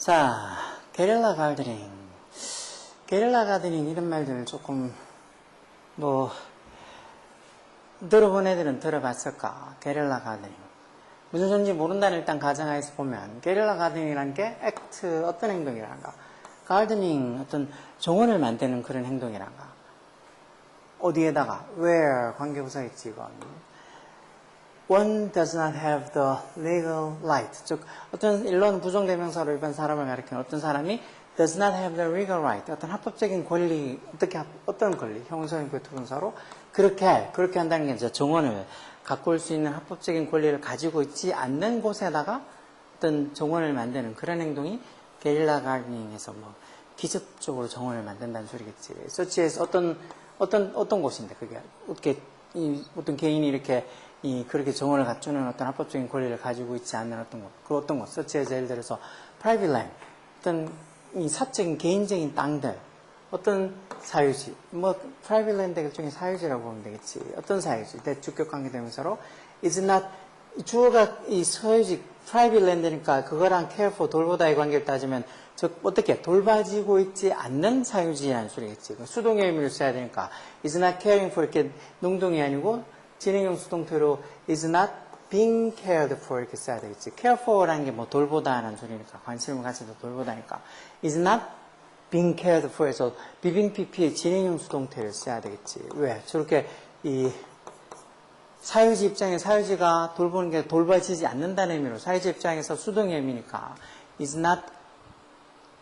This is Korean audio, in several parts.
자, 게릴라 가드닝. 게릴라 가드닝 이런 말들 조금 뭐 들어본 애들은 들어봤을까? 게릴라 가드닝. 무슨 소리인지 모른다는 일단 가정하에서 보면 게릴라 가드닝이라는 게 액트 어떤 행동이란가? 가드닝 어떤 정원을 만드는 그런 행동이란가? 어디에다가 where 관계부사 있지 이건. One does not have the legal right. 즉 어떤 일론 부정대명사로 일반 사람을 가리키는 어떤 사람이 does not have the legal right. 어떤 합법적인 권리 어떻게 합- 어떤 권리 형용사형부 투동사로 그렇게 할, 그렇게 한다는 게 이제 정원을 올수 있는 합법적인 권리를 가지고 있지 않는 곳에다가 어떤 정원을 만드는 그런 행동이 게릴라 가르닝에서 뭐 기습적으로 정원을 만든다는 소리겠지. 서치에서 어떤 어떤 어떤 곳인데 그게 어떻게 이 어떤 개인이 이렇게 이 그렇게 정원을 갖추는 어떤 합법적인 권리를 가지고 있지 않는 어떤 곳, 그 어떤 곳, 서치에서 예를 들어서 private land, 어떤 이 사적인 개인적인 땅들, 어떤 사유지, 뭐 private land 일종의 사유지라고 보면 되겠지. 어떤 사유지, 대 주격 관계 대명사로 is not 이 주어가 이 소유지 private land니까 그거랑 care for 돌보다의 관계를 따지면 즉 어떻게 돌봐지고 있지 않는 사유지라는 소리겠지. 그 수동의 의미를 써야 되니까 is not caring for 이렇게 능동이 아니고 진행형 수동태로 is not being cared for 이렇게 써야 되겠지. care for라는 게 뭐 돌보다라는 소리니까 관심을 가져도 돌보다니까 is not being cared for에서 비빙 PP의 진행형 수동태를 써야 되겠지. 왜? 저렇게 이 사유지 입장에 사유지가 돌보는 게 돌봐지지 않는다는 의미로 사유지 입장에서 수동의 의미니까 is not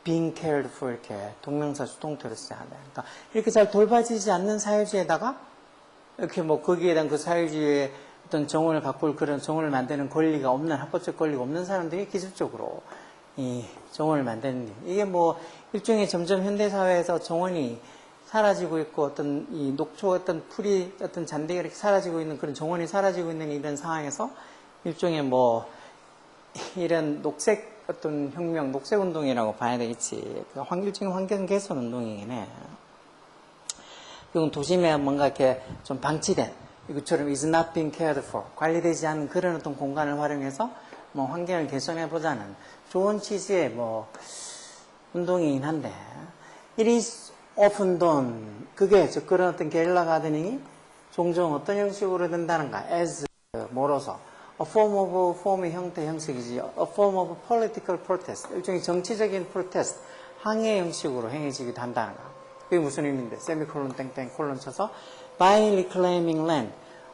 being cared for 이렇게 동명사 수동태로 써야 돼. 그러니까 이렇게 잘 돌봐지지 않는 사유지에다가 이렇게 뭐 거기에 대한 그 사유지의 어떤 정원을 올 그런 정원을 만드는 권리가 없는 합법적 권리가 없는 사람들이 기술적으로 이 정원을 만드는 일. 이게 뭐 일종의 점점 현대 사회에서 정원이 사라지고 있고 어떤 이 녹초 어떤 풀이 어떤 잔디가 이렇게 사라지고 있는 그런 정원이 사라지고 있는 이런 상황에서 일종의 뭐 이런 녹색 어떤 혁명, 녹색 운동이라고 봐야 되겠지. 그 환- 일종의 환경 개선 운동이긴 해. 이건 도심에 뭔가 이렇게 좀 방치된 이것처럼 is not being cared for 관리되지 않은 그런 어떤 공간을 활용해서 뭐 환경을 개선해 보자는 좋은 취지의 뭐 운동이긴 한데 it is often done. 그게 즉 그런 어떤 게릴라 가드닝이 종종 어떤 형식으로 된다는가? as 뭐로서 a form of form의 형태 형식이지. a form of political protest 일종의 정치적인 protest 항해 형식으로 행해지기도 한다는가 그게 무슨 의미인데? 세미콜론 땡땡 콜론 쳐서 by reclaiming land.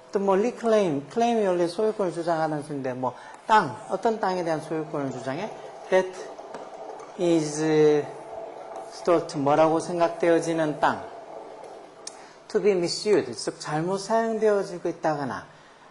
어떤 뭐 reclaim claim이 원래 소유권을 주장하는 소리인데 뭐 땅 어떤 땅에 대한 소유권을 주장해? That is thought 뭐라고 생각되어지는 땅. To be misused 즉 잘못 사용되어지고 있다거나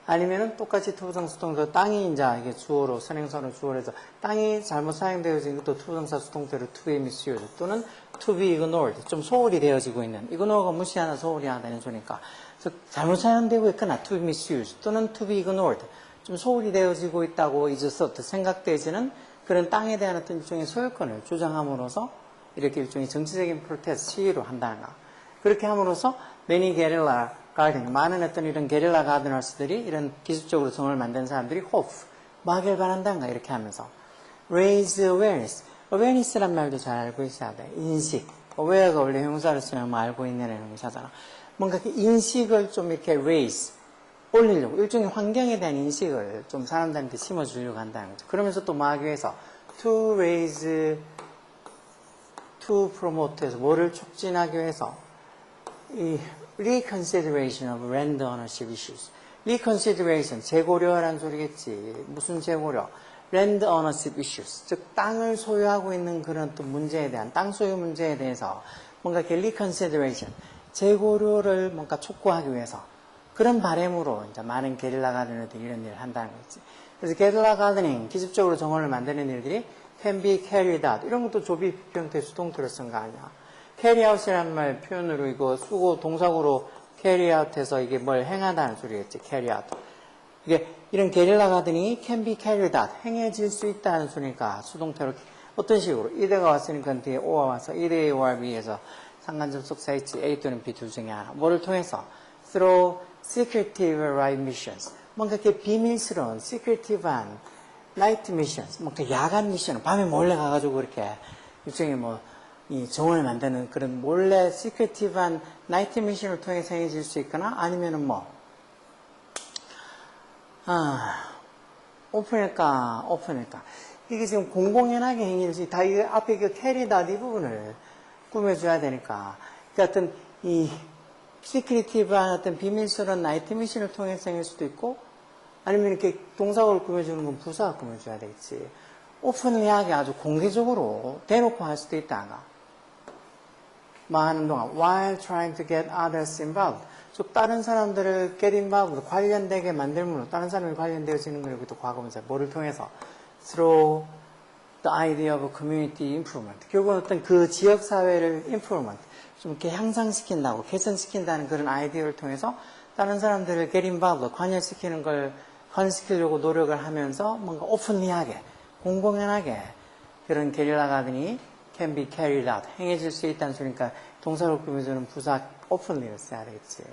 아니면은 똑같이 수동태 땅이 이제 이게 주어로 선행선을 주어로 해서 땅이 잘못 사용되어진 것도 투부정사 수동태로 to be misused 또는 to be ignored 좀 소홀히 되어지고 있는 ignore가 무시하나 소홀히 하다는 소리니까. 즉 잘못 사용되고 있거나 to be misused 또는 to be ignored 좀 소홀히 되어지고 있다고 thought 생각되지는 그런 땅에 대한 어떤 일종의 소유권을 주장함으로써 이렇게 일종의 정치적인 프로테스트 시위로 한다는가. 그렇게 함으로써 many guerrilla garden 많은 어떤 이런 게릴라 가드너스들이 이런 기술적으로 정을 만든 사람들이 hope 막을 바란다는가 이렇게 하면서 raise awareness. awareness란 말도 잘 알고 있어야 돼. 인식. aware가 원래 형사를 쓰면 뭐 알고 있는 형사잖아. 뭔가 그 인식을 좀 이렇게 raise 올리려고. 일종의 환경에 대한 인식을 좀 사람들한테 심어주려고 한다는 거죠. 그러면서 또막 위해서 to raise to promote에서 뭐를 촉진하기 위해서 이 reconsideration of land ownership issues. reconsideration, 재고려라는 소리겠지. 무슨 재고려? land ownership issues. 즉, 땅을 소유하고 있는 그런 또 문제에 대한, 땅 소유 문제에 대해서 뭔가 이렇게 reconsideration, 재고려를 뭔가 촉구하기 위해서 그런 바램으로 이제 많은 게릴라 가드너들이 이런 일을 한다는 거지. 그래서 게릴라 가드닝, 기습적으로 정원을 만드는 일들이 can be carried out. 이런 것도 조비 형태 수동태로 쓴거 아니야. Out이라는 말 표현으로 이거 쓰고 동사구로 out해서 이게 뭘 행하다는 소리겠지. out. 이게 이런 게릴라 가드닝이 can be carried out. 행해질 수 있다는 소리니까 수동태로 어떤 식으로 이대가 왔으니까 뒤에 o가 와서 이대 or b에서 상관접속사 있지 A 또는 B 둘 중에 하나. 뭐를 통해서 through secretive right missions. 뭔가 이렇게 비밀스러운 secretive한 나이트 미션, 뭐그 야간 미션, 밤에 몰래 가가지고 이렇게 일종의 뭐 이 정원을 만드는 그런 몰래 시크티브한 나이트 미션을 통해 행해질 수 있거나 아니면은 뭐 아, 오픈일까, 오픈일까. 이게 지금 공공연하게 행위를, 다, 이 앞에 그 캐리다 이 부분을 꾸며줘야 되니까. 그 어떤, 이, 시크리티브한 어떤 비밀스러운 나이트 미션을 통해서 행할 수도 있고, 아니면 이렇게 동사를 꾸며주는 건 부사가 꾸며줘야 되겠지. 오픈하게 아주 공개적으로 대놓고 할 수도 있다가. 말하는 동안, while trying to get others involved. 즉, 다른 사람들을 get involved, 관련되게 만들므로, 다른 사람이 관련되어지는 걸 여기도 과거문자, 뭐를 통해서? through the idea of community improvement. 결국은 어떤 그 지역사회를 improvement, 좀 이렇게 향상시킨다고, 개선시킨다는 그런 아이디어를 통해서 다른 사람들을 get involved, 관여시키는 걸, 관여시키려고 노력을 하면서 뭔가 오픈리하게, 공공연하게 그런 게릴라 가든이 can be carried out, 행해질 수 있다는 소리니까 동사로 꾸며주는 부사 openly를 써야 되겠지.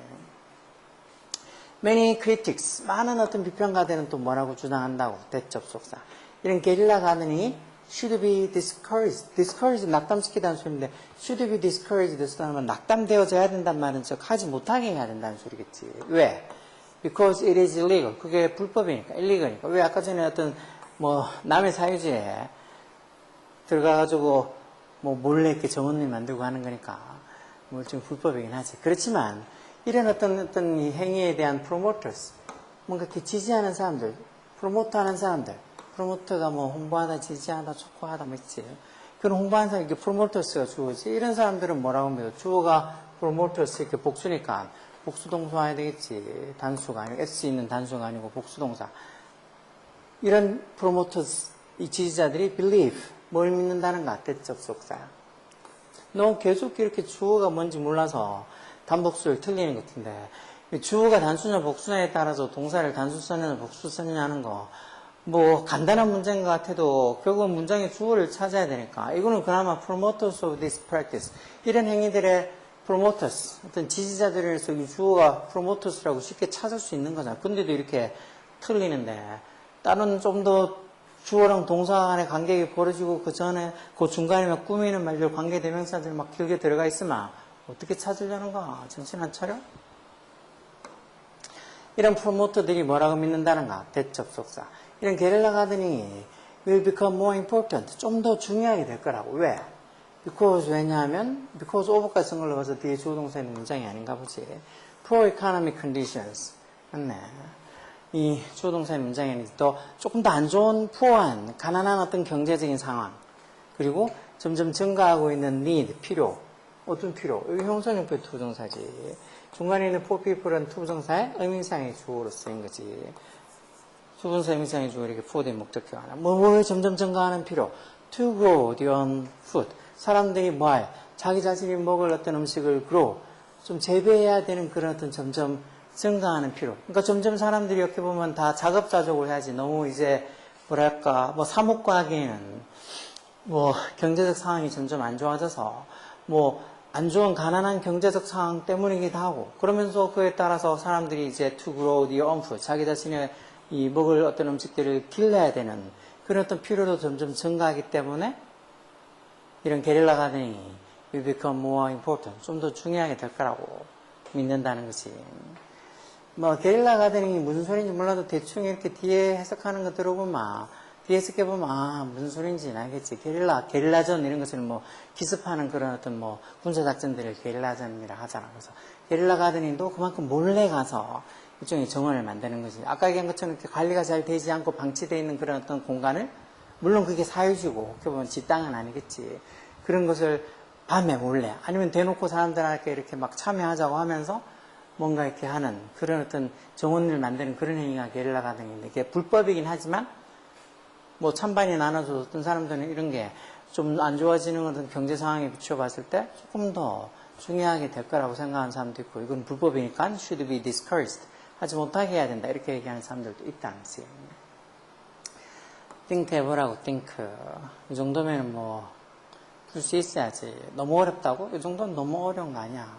Many critics, 많은 어떤 비평가들은 또 뭐라고 주장한다고, 대접속사. 이런 게릴라 가든이 should be discouraged. discouraged, 낙담시키다는 소리인데, should be discouraged 쓰다면 낙담되어져야 된다는 말은 즉 하지 못하게 해야 된다는 소리겠지. 왜? Because it is illegal. 그게 불법이니까, illegal이니까. 왜 아까 전에 어떤 뭐 남의 사유지에 들어가가지고 뭐 몰래 이렇게 정원을 만들고 하는 거니까 뭐 좀 불법이긴 하지. 그렇지만 이런 어떤 어떤 이 행위에 대한 프로모터스 뭔가 이렇게 지지하는 사람들, 프로모터하는 사람들, 프로모터가 뭐 홍보하다, 지지하다, 촉구하다 뭐 있지. 그런 홍보하는 사람 이게 프로모터스가 주어지. 이런 사람들은 뭐라고 합니다. 주어가 프로모터스 이렇게 복수니까 복수동사 해야 되겠지. 단수가 아니고 s 있는 단수가 아니고 복수동사. 이런 프로모터스, 이 지지자들이 believe, 뭘 믿는다는가? 대접속사야. 너 계속 이렇게 주어가 뭔지 몰라서 단복수를 틀리는 것 같은데, 주어가 단수냐 복수냐에 따라서 동사를 단수 썼느냐 복수 썼느냐 하는 거, 뭐 간단한 문제인 것 같아도 결국은 문장의 주어를 찾아야 되니까, 이거는 그나마 promoters of this practice. 이런 행위들의 promoters, 어떤 지지자들에서 이 주어가 promoters라고 쉽게 찾을 수 있는 거잖아. 근데도 이렇게 틀리는데, 다른 좀더 주어랑 동사 간의 관계가 벌어지고 그 전에 그 중간에 막 꾸미는 말들 관계 대명사들 막 길게 들어가 있으면 어떻게 찾으려는가? 정신 안 차려? 이런 프로모터들이 뭐라고 믿는다는가? 대접속사. 이런 게릴라 가든이 will become more important. 좀 더 중요하게 될 거라고. 왜? because 왜냐하면 because of까지 쓴 걸로 봐서 뒤에 주어동사 있는 문장이 아닌가 보지. Pro economic conditions. 맞네 이 주어동사의 문장에는 또 조금 더 안 좋은 포한 가난한 어떤 경제적인 상황 그리고 점점 증가하고 있는 need 필요 어떤 필요 여기 형선형표 투부정사지. 중간에 있는 for people은 투부정사의 의미상의 주어로 쓰인 거지. 수분사 의미상의 주어 이렇게 for된 목적격 하나. 뭐뭘 점점 증가하는 필요. to grow their own food. 사람들이 뭐할 자기 자신이 먹을 어떤 음식을 grow. 좀 재배해야 되는 그런 어떤 점점 증가하는 필요. 그러니까 점점 사람들이 이렇게 보면 다 자급자족을 해야지. 너무 이제 뭐랄까 뭐 사목과학에는 뭐 경제적 상황이 점점 안 좋아져서 뭐 안 좋은 가난한 경제적 상황 때문이기도 하고 그러면서 그에 따라서 사람들이 이제 to grow the own food 자기 자신의 이 먹을 어떤 음식들을 길러야 되는 그런 어떤 필요도 점점 증가하기 때문에 이런 게릴라 가든이 will become more important 좀 더 중요하게 될 거라고 믿는다는 것이 뭐 게릴라 가든이 무슨 소리인지 몰라도 대충 이렇게 뒤에 해석하는 거 들어보면 뒤에 해석해 보면 아 무슨 소리인지 알겠지. 게릴라 게릴라전 이런 것을 뭐 기습하는 그런 어떤 뭐 군사 작전들을 게릴라전이라 하잖아. 그래서 게릴라 가든이도 그만큼 몰래 가서 일종의 정원을 만드는 거지. 아까 얘기한 것처럼 이렇게 관리가 잘 되지 않고 방치되어 있는 그런 어떤 공간을 물론 그게 사유지고 어떻게 보면 지 땅은 아니겠지. 그런 것을 밤에 몰래 아니면 대놓고 사람들한테 이렇게 막 참여하자고 하면서 뭔가 이렇게 하는 그런 어떤 정원을 만드는 그런 행위가 게릴라 가든인데 이게 불법이긴 하지만 뭐 찬반이 나눠서 어떤 사람들은 이런 게 좀 안 좋아지는 어떤 경제 상황에 비춰봤을 때 조금 더 중요하게 될 거라고 생각하는 사람도 있고 이건 불법이니까 should be discouraged. 하지 못하게 해야 된다. 이렇게 얘기하는 사람들도 있다는 거지 think 해보라고 think. 이 정도면 뭐 풀 수 있어야지. 너무 어렵다고? 이 정도는 너무 어려운 거 아니야